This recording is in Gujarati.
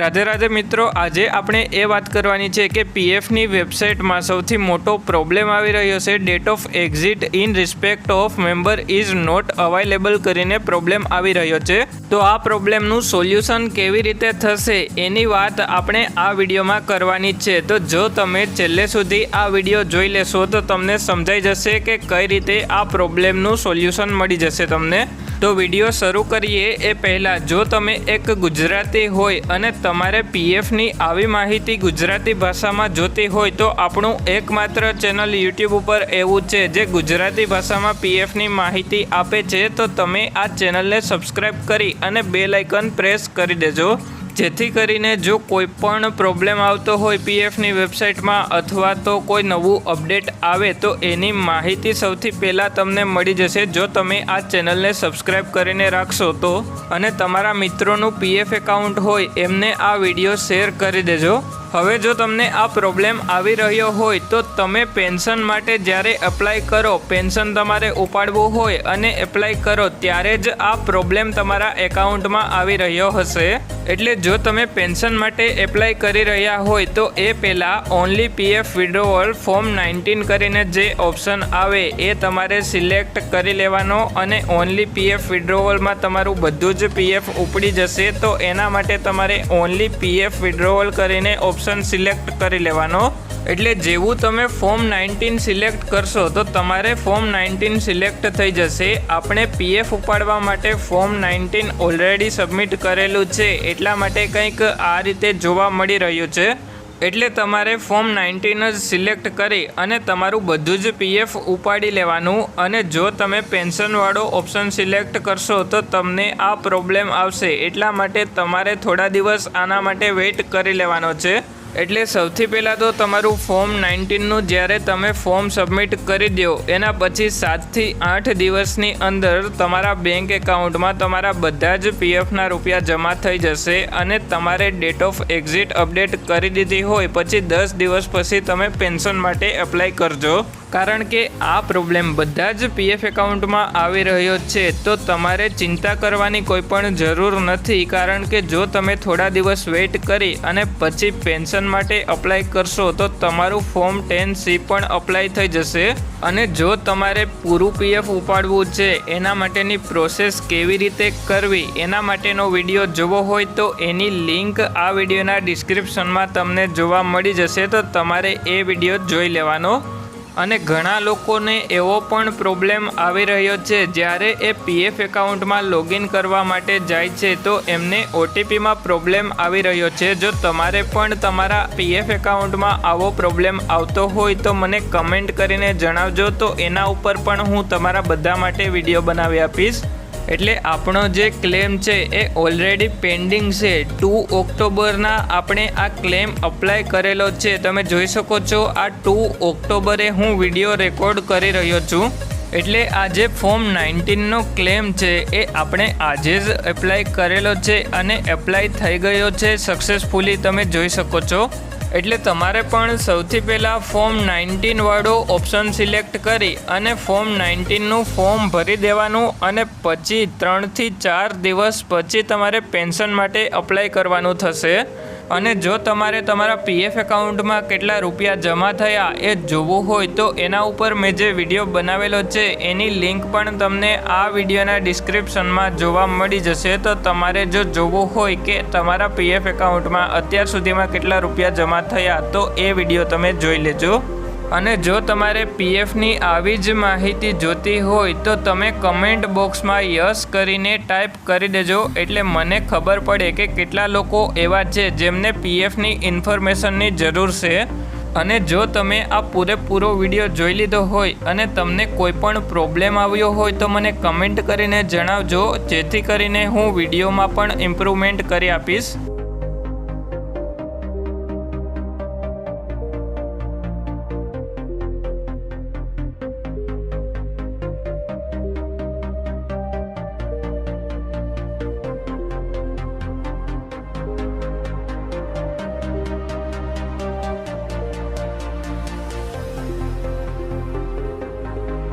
રાધે રાધે મિત્રો, આજે આપણે એ વાત કરવાની છે કે પીએફની વેબસાઇટમાં સૌથી મોટો પ્રોબ્લેમ આવી રહ્યો છે. Date of exit in respect of member is not available કરીને પ્રોબ્લેમ આવી રહ્યો છે. તો આ પ્રોબ્લેમનું સોલ્યુશન કેવી રીતે થશે એની વાત આપણે આ વિડીયોમાં કરવાની છે. તો જો તમે છેલ્લે સુધી આ વીડિયો જોઈ લેશો તો તમને સમજાઈ જશે કે કઈ રીતે આ પ્રોબ્લેમનું સોલ્યુશન મળી જશે તમને. તો વીડિયો શરૂ કરીએ એ પહેલાં, જો તમે એક ગુજરાતી હોય અને તમારે પીએફની આવી માહિતી ગુજરાતી ભાષામાં જોતી હોય, તો આપણું એકમાત્ર ચેનલ યુટ્યુબ ઉપર એવું છે, જે ગુજરાતી ભાષામાં પીએફની માહિતી આપે છે, તો તમે આ ચેનલને સબસ્ક્રાઈબ કરી અને બેલ આઇકન પ્રેસ કરી દેજો. જેથી કરીને જો કોઈ પણ પ્રોબ્લેમ આવતો હોય પીએફની વેબસાઇટમાં અથવા તો કોઈ નવું અપડેટ આવે તો એની માહિતી સૌથી પહેલાં તમને મળી જશે. જો તમે આ ચેનલને સબસ્ક્રાઈબ કરીને રાખશો તો અને તમારા મિત્રોનું પીએફ એકાઉન્ટ હોય એમને આ વીડિયો શેર કરી દેજો. હવે જો તમને આ પ્રોબ્લેમ આવી રહ્યો હોય તો તમે પેન્શન માટે જ્યારે એપ્લાય કરો પેન્શન તમારે ઉપાડવું હોય અને એપ્લાય કરો ત્યારે જ આ પ્રોબ્લેમ તમારા એકાઉન્ટમાં આવી રહ્યો હશે. એટલે જો તમે પેન્શન માટે એપ્લાય કરી રહ્યા હોય તો એ પહેલાં only PF withdrawal form nineteen કરીને જે ઓપ્શન આવે એ તમારે સિલેક્ટ કરી લેવાનો અને ઓનલી પીએફ વિડ્રોવલમાં તમારું બધું જ પીએફ ઉપડી જશે તો એના માટે તમારે ઓનલી પીએફ વિડ્રોવલ કરીને ઓપ્શન સિલેક્ટ કરી લેવાનો. એટલે જેવું તમે ફોર્મ નાઇન્ટીન સિલેક્ટ કરશો, તો તમારે ફોર્મ નાઇન્ટીન સિલેક્ટ થઈ જશે. આપણે પીએફ ઉપાડવા માટે ફોર્મ નાઇન્ટીન ઓલરેડી સબમિટ કરેલું છે. એટલા માટે કંઈક આ રીતે જોવા મળી રહ્યું છે. એટલે તમારે ફોર્મ નાઇન્ટીન જ સિલેક્ટ કરી અને તમારું બધું જ પીએફ ઉપાડી લેવાનું અને જો તમે પેન્શનવાળો ઓપ્શન સિલેક્ટ કરશો તો તમને આ પ્રોબ્લેમ આવશે. એટલા માટે તમારે થોડા દિવસ આના માટે વેઇટ કરી લેવાનો છે. એટલે સૌથી પહેલાં તો તમારું ફોર્મ નાઇન્ટીનનું જ્યારે તમે ફોર્મ સબમિટ કરી દો, એના પછી સાતથી આઠ દિવસની અંદર તમારા બેંક એકાઉન્ટમાં તમારા બધા જ પીએફના રૂપિયા જમા થઈ જશે અને તમારે ડેટ ઓફ એક્ઝિટ અપડેટ કરી દીધી હોય, પછી દસ દિવસ પછી તમે પેન્શન માટે એપ્લાય કરજો. કારણ કે આ પ્રોબ્લેમ બધા જ પીએફ એકાઉન્ટમાં આવી રહ્યો છે. તો તમારે ચિંતા કરવાની કોઈ પણ જરૂર નથી, કારણ કે જો તમે થોડા દિવસ વેઇટ કરી અને પછી પેન્શન માટે અપ્લાય કરશો, તો તમારું ફોર્મ ટેન સી પણ અપ્લાય થઈ જશે. અને જો તમારે પૂરું પીએફ ઉપાડવું છે, એના માટેની પ્રોસેસ કેવી રીતે કરવી, એના માટેનો વીડિયો જોવો હોય, તો એની લિંક આ વિડીયોના ડિસ્ક્રિપ્શનમાં તમને જોવા મળી જશે. તો તમારે એ વીડિયો જોઈ લેવાનો. અને ઘણા લોકોને એવો પણ પ્રોબ્લેમ આવી રહ્યો છે, જ્યારે એ પીએફ એકાઉન્ટમાં લોગિન કરવા માટે જાય છે, તો એમને ઓટીપીમાં પ્રોબ્લેમ આવી રહ્યો છે. જો તમારે પણ તમારા પીએફ એકાઉન્ટમાં આવો પ્રોબ્લેમ આવતો હોય, તો મને કમેન્ટ કરીને જણાવજો. તો એના ઉપર પણ હું તમારા બધા માટે વીડિયો બનાવી આપીશ. એટલે આપણો જે ક્લેમ છે એ ઓલરેડી પેન્ડિંગ છે. ટુ ઓક્ટોબરના આપણે આ ક્લેમ અપ્લાય કરેલો છે. તમે જોઈ શકો છો, આ ટુ ઓક્ટોબરે હું વીડિયો રેકોર્ડ કરી રહ્યો છું. એટલે આ જે ફોર્મ નાઇન્ટીનનો ક્લેમ છે, એ આપણે આજે જ એપ્લાય કરેલો છે અને એપ્લાય થઈ ગયો છે. સક્સેસફુલી તમે જોઈ શકો છો. એટલે તમારે પણ સૌથી પહેલાં ફોર્મ નાઇન્ટીનવાળું ઓપ્શન સિલેક્ટ કરી અને ફોર્મ નાઇન્ટીનનું ફોર્મ ભરી દેવાનું અને પછી ત્રણથી ચાર દિવસ પછી તમારે પેન્શન માટે અપ્લાય કરવાનું થશે. અને જો તમારે તમારા પીએફ એકાઉન્ટમાં કેટલા રૂપિયા જમા થયા એ જોવું હોય તો એના ઉપર મેં જે વીડિયો બનાવેલો છે, એની લિંક પણ તમને આ વિડીયોના ડિસ્ક્રિપ્શનમાં જોવા મળી જશે. તો તમારે જો જોવું હોય કે તમારા પીએફ એકાઉન્ટમાં અત્યાર સુધીમાં કેટલા રૂપિયા જમા થયા, તો એ વીડિયો તમે જોઈ લેજો. અને જો તમારે પીએફની આવી જ માહિતી જોતી હોય તો તમે કમેન્ટ બોક્સમાં યસ કરીને ટાઈપ કરી દેજો. એટલે મને ખબર પડે કે કેટલા લોકો એવા છે જેમને પીએફની ઇન્ફોર્મેશનની જરૂર છે. અને જો તમે આ પૂરેપૂરો વીડિયો જોઈ લીધો હોય અને તમને કોઈ પણ પ્રોબ્લેમ આવ્યો હોય તો મને કમેન્ટ કરીને જણાવજો. જેથી કરીને હું વિડીયોમાં પણ ઇમ્પ્રુવમેન્ટ કરી આપીશ.